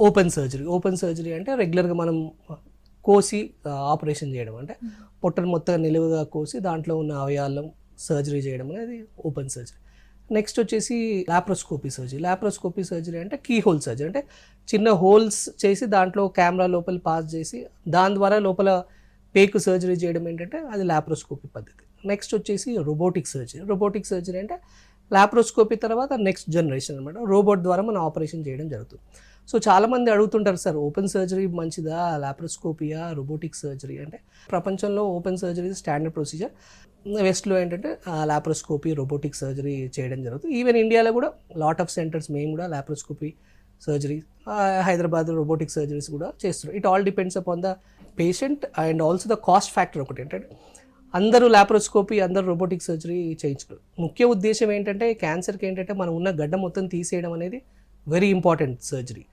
Open surgery. Open surgery అంటే రెగ్యులర్గా మనం కోసి ఆపరేషన్ చేయడం. అంటే పొట్టను మొత్తం నిలువుగా కోసి దాంట్లో ఉన్న అవయాలను సర్జరీ చేయడం అనేది ఓపెన్ సర్జరీ. నెక్స్ట్ వచ్చేసి లాప్రోస్కోపీ సర్జరీ. లాప్రోస్కోపీ సర్జరీ అంటే కీ హోల్ సర్జరీ. అంటే చిన్న హోల్స్ చేసి దాంట్లో కెమెరా లోపల పాస్ చేసి దాని ద్వారా లోపల పేకు సర్జరీ చేయడం ఏంటంటే అది లాప్రోస్కోపీ పద్ధతి. నెక్స్ట్ వచ్చేసి రోబోటిక్ సర్జరీ. రోబోటిక్ సర్జరీ అంటే లాప్రోస్కోపీ తర్వాత నెక్స్ట్ జనరేషన్ అనమాట రోబోట్ ద్వారా మనం ఆపరేషన్ చేయడం జరుగుతుంది. సో చాలామంది అడుగుతుంటారు సార్ ఓపెన్ సర్జరీ మంచిదా? లాప్రోస్కోపియా? Robotic surgery? అంటే ప్రపంచంలో ఓపెన్ సర్జరీ స్టాండర్డ్ ప్రొసీజర్. వెస్ట్లో ఏంటంటే లాప్రోస్కోపీ రోబోటిక్ సర్జరీ చేయడం జరుగుతుంది. ఈవెన్ ఇండియాలో కూడా లాట్ ఆఫ్ సెంటర్స్ మేము కూడా laparoscopy surgery Hyderabad robotic surgeries కూడా చేస్తున్నారు it all depends upon the patient and also the cost factor ఒకటి. ఏంటంటే అందరూ లాప్రోస్కోపీ అందరూ రోబోటిక్ సర్జరీ చేయించరు ముఖ్య ఉద్దేశం ఏంటంటే క్యాన్సర్కి ఏంటంటే మనం ఉన్న గడ్డ మొత్తం తీసేయడం అనేది వెరీ ఇంపార్టెంట్ సర్జరీ.